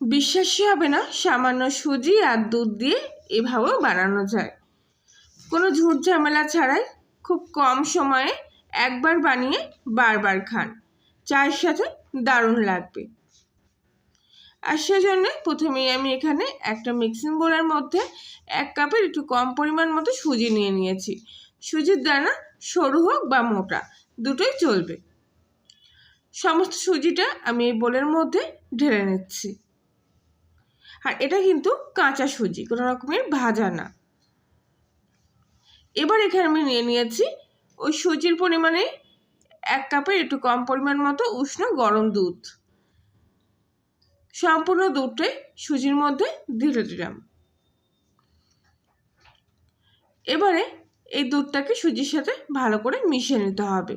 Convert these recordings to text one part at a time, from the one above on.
বিশ্বাসই হবে না, সামান্য সুজি আর দুধ দিয়ে এভাবেও বানানো যায়। কোনো ঝুট ঝামেলা ছাড়াই খুব কম সময়ে একবার বানিয়ে বারবার খান। চায়ের সাথে দারুণ লাগবে। আর সেজন্য প্রথমেই আমি এখানে একটা মিক্সিং বোলের মধ্যে এক কাপের একটু কম পরিমাণ মতো সুজি নিয়ে নিয়েছি। সুজির দানা সরু হোক বা মোটা, দুটোই চলবে। সমস্ত সুজিটা আমি এই বোলের মধ্যে ঢেলে নিচ্ছি। আর এটা কিন্তু কাঁচা সুজি, কোনো রকমের ভাজা না। এবার এখানে আমি নিয়ে নিয়েছি ওই সুজির পরিমাণে এক কাপের একটু কম পরিমাণ মতো উষ্ণ গরম দুধ। সম্পূর্ণ দুধটাই সুজির মধ্যে ঢেলে দিলাম। এবারে এই দুধটাকে সুজির সাথে ভালো করে মিশিয়ে নিতে হবে।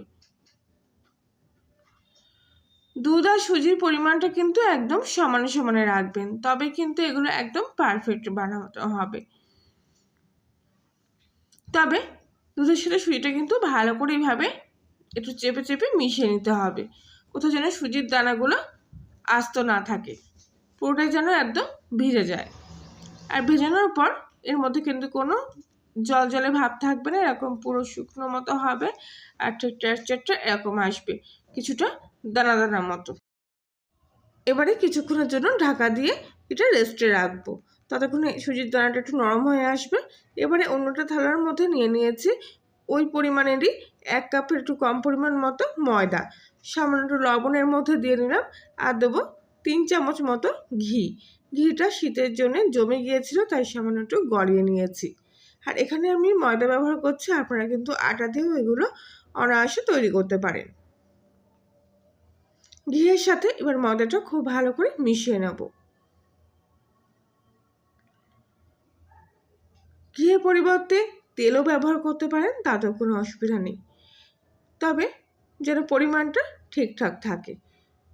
দুধ আর সুজির পরিমাণটা কিন্তু একদম সমানে সমানে রাখবেন। তবে কিন্তু এগুলো একদম পারফেক্ট বানাতে হবে। তবে দুধের সাথে সুজিটা কিন্তু ভালো করে এইভাবে একটু চেপে চেপে মিশিয়ে নিতে হবে। কোথাও যেন সুজির দানাগুলো আস্ত না থাকে। পুরোটাই যেন একদম ভিজে যায়। আর ভেজানোর পর এর মধ্যে কিন্তু কোনো জল জলে ভাব থাকবে না, এরকম পুরো শুকনো মতো হবে আর ঠিক টেক্সচারটা এরকম আসবে, কিছুটা দানা দানা মতো। এবারে কিছুক্ষণের জন্য ঢাকা দিয়ে এটা রেস্টে রাখব। ততক্ষণে সুজির দানাটা একটু নরম হয়ে আসবে। এবারে অন্যটা থালার মধ্যে নিয়ে নিয়েছি ওই পরিমাণেরই এক কাপের একটু কম পরিমাণ মতো ময়দা। সামান্য একটু লবণের মধ্যে দিয়ে নিলাম আর দেবো তিন চামচ মতো ঘি। ঘিটা শীতের জন্য জমে গিয়েছিল, তাই সামান্য একটু গড়িয়ে নিয়েছি। আর এখানে আমি ময়দা ব্যবহার করছি, আপনারা কিন্তু আটা দিয়েও এগুলো অনায়াসে তৈরি করতে পারেন। ঘিয়ের সাথে এবার ময়দাটা খুব ভালো করে মিশিয়ে নেব। ঘিয়ের পরিবর্তে তেলও ব্যবহার করতে পারেন, তাতেও কোনো অসুবিধা নেই। তবে যেন পরিমাণটা ঠিকঠাক থাকে।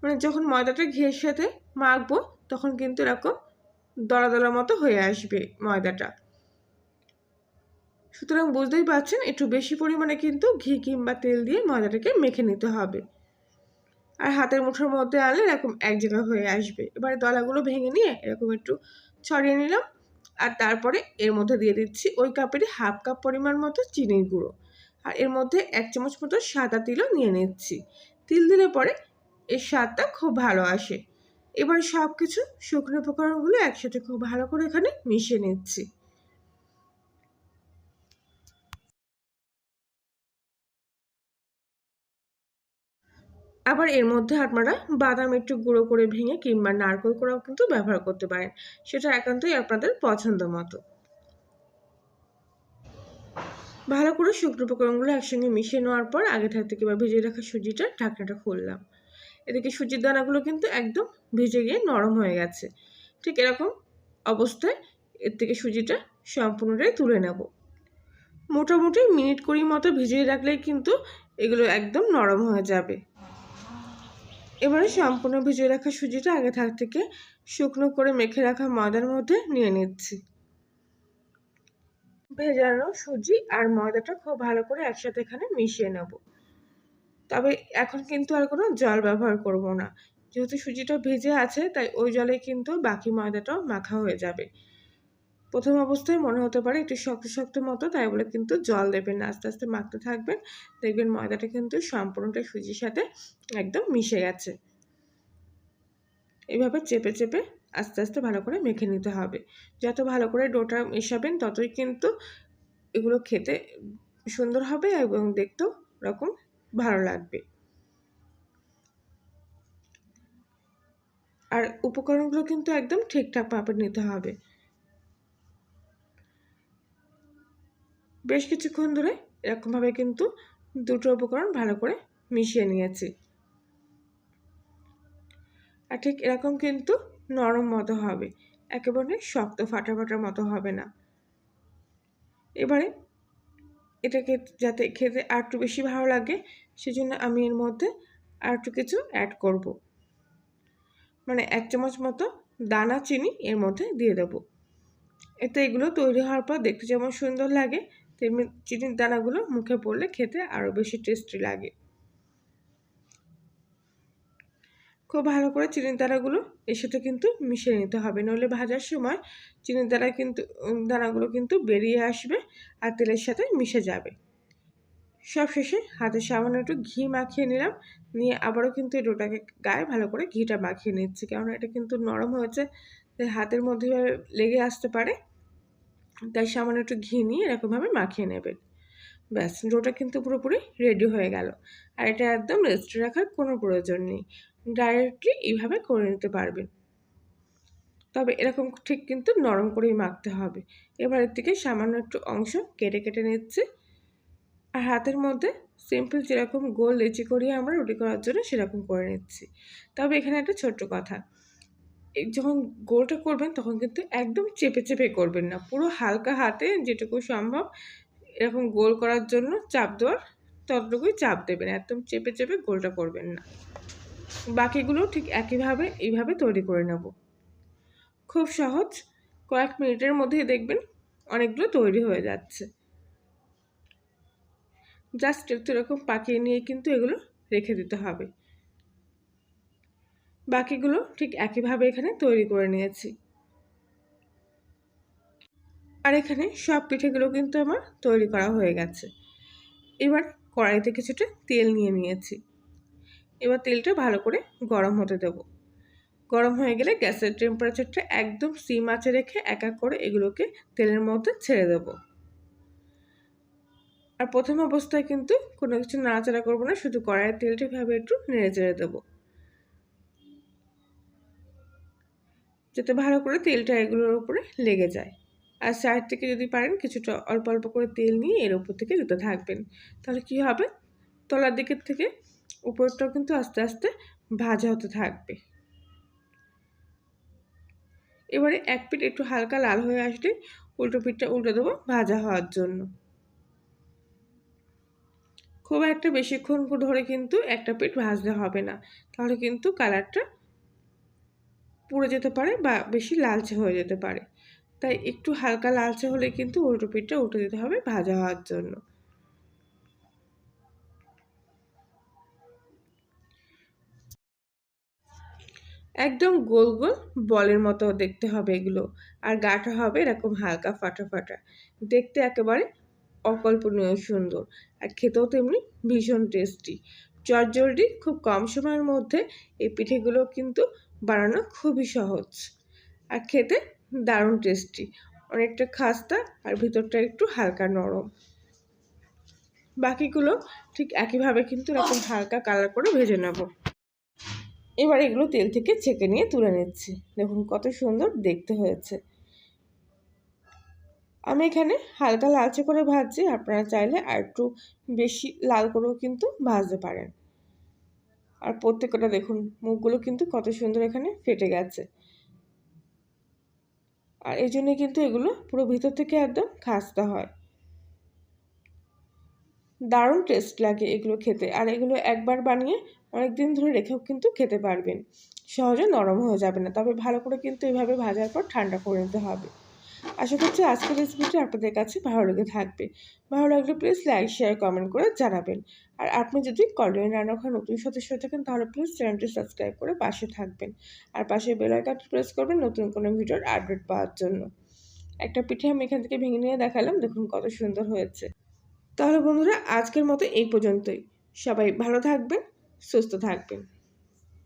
মানে যখন ময়দাটা ঘিয়ের সাথে মাখবো, তখন কিন্তু এরকম দলা দলা মতো হয়ে আসবে ময়দাটা। সুতরাং বুঝতেই পারছেন, একটু বেশি পরিমাণে কিন্তু ঘি কিংবা তেল দিয়ে ময়দাটাকে মেখে নিতে হবে। আর হাতের মুঠোর মধ্যে আনলে এরকম এক জায়গা হয়ে আসবে। এবারে দলাগুলো ভেঙে নিয়ে এরকম একটু ছড়িয়ে নিলাম। আর তারপরে এর মধ্যে দিয়ে দিচ্ছি ওই কাপেরই হাফ কাপ পরিমাণ মতো চিনির গুঁড়ো। আর এর মধ্যে এক চামচ মতো সাদা তিলও নিয়ে নিচ্ছি। তিল দিলে পরে এর স্বাদটা খুব ভালো আসে। এবার সব কিছু শুকনো উপকরণগুলো একসাথে খুব ভালো করে এখানে মিশিয়ে নিচ্ছি। আবার এর মধ্যে আপনারা বাদাম একটু গুঁড়ো করে ভেঙে কিংবা নারকেল করেও কিন্তু ব্যবহার করতে পারেন। সেটা একান্তই আপনাদের পছন্দ মতো। ভালো করে শুকনো উপকরণগুলো একসঙ্গে মিশিয়ে নেওয়ার পর আগে থাকতে কিংবা ভিজিয়ে রাখা সুজিটা ঢাকনাটা খুললাম। এদিকে সুজির দানাগুলো কিন্তু একদম ভিজে গিয়ে নরম হয়ে গেছে। ঠিক এরকম অবস্থায় এর থেকে সুজিটা সম্পূর্ণটাই তুলে নেব। মোটামুটি মিনিট কুড়ি মতো ভিজিয়ে রাখলেই কিন্তু এগুলো একদম নরম হয়ে যাবে। এবারে সম্পূর্ণ ভিজিয়ে রাখা সুজিটা আগে থাক থেকে শুকনো করে মেখে রাখা ময়দার মধ্যে নিয়ে নিচ্ছি। ভেজানো সুজি আর ময়দাটা খুব ভালো করে একসাথে এখানে মিশিয়ে নেব। তবে এখন কিন্তু আর কোনো জল ব্যবহার করব না। যেহেতু সুজিটা ভেজে আছে, তাই ওই জলে কিন্তু বাকি ময়দাটাও মাখা হয়ে যাবে। প্রথম অবস্থায় মনে হতে পারে একটু শক্ত শক্ত মতো, তাই বলে কিন্তু জল দেবেন না। আস্তে আস্তে মাখতে থাকবেন। দেখবেন ময়দাটা কিন্তু সম্পূর্ণটা সুজির সাথে একদম মিশে গেছে। এভাবে চেপে চেপে আস্তে আস্তে ভালো করে মেখে নিতে হবে। যত ভালো করে ডোটা মেশাবেন, ততই কিন্তু এগুলো খেতে সুন্দর হবে এবং দেখতেও রকম ভালো লাগবে। আর উপকরণগুলো কিন্তু একদম ঠিকঠাক মাপে নিতে হবে। বেশ কিছুক্ষণ ধরে এরকমভাবে কিন্তু দুটো উপকরণ ভালো করে মিশিয়ে নিয়েছি। আর ঠিক এরকম কিন্তু নরম মতো হবে। একেবারে শক্ত ফাটা ফাটার মতো হবে না। এবারে এটাকে যাতে খেতে আর একটু বেশি ভালো লাগে, সেজন্য আমি এর মধ্যে আর একটু কিছু অ্যাড করব। মানে এক চামচ মতো দানা, চিনি এর মধ্যে দিয়ে দেবো। এতে এগুলো তৈরি হওয়ার পর দেখতে যেমন সুন্দর লাগে তেমনি চিনির দানাগুলো মুখে পড়লে খেতে আরও বেশি টেস্টি লাগে। খুব ভালো করে চিনির দানাগুলো এর সাথে কিন্তু মিশিয়ে নিতে হবে, নইলে ভাজার সময় চিনির দানা কিন্তু দানাগুলো কিন্তু বেরিয়ে আসবে আর তেলের সাথে মিশে যাবে। সব শেষে হাতে সামান্য একটু ঘি মাখিয়ে নিলাম, নিয়ে আবারও কিন্তু এই ডোটাকে গায়ে ভালো করে ঘিটা মাখিয়ে নিচ্ছি কারণ এটা কিন্তু নরম হয়েছে হাতের মধ্যে লেগে আসতে পারে। তাই সামান্য একটু ঘি নিয়ে এরকমভাবে মাখিয়ে নেবেন ব্যাস, ডোটা কিন্তু পুরোপুরি রেডি হয়ে গেল। আর এটা একদম রেস্টে রাখার কোনো প্রয়োজন নেই। ডাইরেক্টলি এইভাবে করে নিতে পারবেন তবে এরকম ঠিক কিন্তু নরম করেই মাখতে হবে। এবারের থেকে সামান্য একটু অংশ কেটে কেটে নিচ্ছি। আর হাতের মধ্যে সিম্পল যেরকম গোল লেচি করিয়ে আমরা রুটি করার জন্য সেরকম করে নিচ্ছি। তবে এখানে একটা ছোট্ট কথা। যখন গোলটা করবেন তখন কিন্তু একদম চেপে চেপে করবেন না। পুরো হালকা হাতে যেটুকু সম্ভব এরকম গোল করার জন্য চাপ দেওয়ার ততটুকুই চাপ দেবেন, একদম চেপে চেপে গোলটা করবেন না। বাকিগুলো ঠিক একইভাবে, এইভাবে তৈরি করে নেব। খুব সহজ, কয়েক মিনিটের মধ্যেই দেখবেন অনেকগুলো তৈরি হয়ে যাচ্ছে। জাস্ট একটু এরকম পাকিয়ে নিয়ে কিন্তু এগুলো রেখে দিতে হবে। বাকিগুলো ঠিক একইভাবে এখানে তৈরি করে নিয়েছি। আর এখানে সব পিঠেগুলো কিন্তু আমার তৈরি করা হয়ে গেছে। এবার কড়াইতে কিছুটা তেল নিয়ে নিয়েছি। এবার তেলটা ভালো করে গরম হতে দেব। গরম হয়ে গেলে গ্যাসের টেম্পারেচারটা একদম সিম আঁচে রেখে এক এক করে এগুলোকে তেলের মধ্যে ছেড়ে দেব। আর প্রথম অবস্থায় কিন্তু কোনো কিছু নাড়াচাড়া করব না, শুধু কড়াইয়ের তেলটা এভাবে একটু নেড়ে চেড়ে দেবো। যাতে ভালো করে তেলটা এগুলোর উপরে লেগে যায়। আর সাইড থেকে যদি পারেন কিছুটা অল্প অল্প করে তেল নিয়ে এর উপর থেকে দিতে থাকবেন তাহলে কি হবে? তলার দিকের থেকে উপরটাও কিন্তু আস্তে আস্তে ভাজা হতে থাকবে। এবারে এক পিঠ একটু হালকা লাল হয়ে আসলে উল্টো পিঠটা উল্টে দেবো ভাজা হওয়ার জন্য। খুব একটা বেশিক্ষণ ধরে কিন্তু একটা পিঠ ভাজতে হবে না। তাহলে কিন্তু কালারটা পুড়ে যেতে পারে বা বেশি লালচে হয়ে যেতে পারে। তাই একটু হালকা লালচে হলে কিন্তু উল্টো পিঠটা উল্টে দিতে হবে ভাজা হওয়ার জন্য। একদম গোল গোল বলের মতো দেখতে হবে এগুলো। আর গাটা হবে এরকম হালকা ফাটা ফাটা। দেখতে একেবারে অকল্পনীয় সুন্দর। আর খেতেও তেমনি ভীষণ টেস্টি চটজলদি খুব কম সময়ের মধ্যে এই পিঠেগুলো কিন্তু বানানো খুবই সহজ। আর খেতে দারুণ টেস্টি অনেকটা খাস্তা আর ভিতরটা একটু হালকা নরম। বাকিগুলো ঠিক একইভাবে কিন্তু এরকম হালকা কালার করে ভেজে নেব। এবার এগুলো তেল থেকে ছেঁকে নিয়ে তুলে নিচ্ছি। দেখুন কত সুন্দর দেখতে হয়েছে। আমি এখানে হালকা লালচে করে ভাজছি। আপনারা চাইলে আর একটু বেশি লাল করেও কিন্তু ভাজতে পারেন। আর প্রত্যেকটা দেখুন, মুখগুলো কিন্তু কত সুন্দর এখানে ফেটে গেছে। আর এই জন্যে কিন্তু এগুলো পুরো ভিতর থেকে একদম খাস্তা হয়। দারুণ টেস্ট লাগে এগুলো খেতে। আর এগুলো একবার বানিয়ে অনেক দিন ধরে রেখেও কিন্তু খেতে পারবেন। সহজে নরম হয়ে যাবে না। তবে ভালো করে কিন্তু এভাবে ভাজার পর ঠান্ডা করে নিতে হবে। আশা করছি আজকের রেসিপিটি আপনাদের কাছে ভালো লেগে থাকবে। ভালো লাগলে প্লিজ লাইক শেয়ার কমেন্ট করে জানাবেন। আর আপনি যদি কলেন রান্নাঘর নতুন সদস্য থাকেন, তাহলে প্লিজ চ্যানেলটি সাবস্ক্রাইব করে পাশে থাকবেন। আর পাশে বেল আইকনটি প্রেস করবেন নতুন কোনো ভিডিওর আপডেট পাওয়ার জন্য। একটা পিঠে আমি এখান থেকে ভেঙে নিয়ে দেখালাম, দেখুন কত সুন্দর হয়েছে। তাহলে বন্ধুরা, আজকের মতো এই পর্যন্তই। সবাই ভালো থাকবেন, সুস্থ থাকবেন।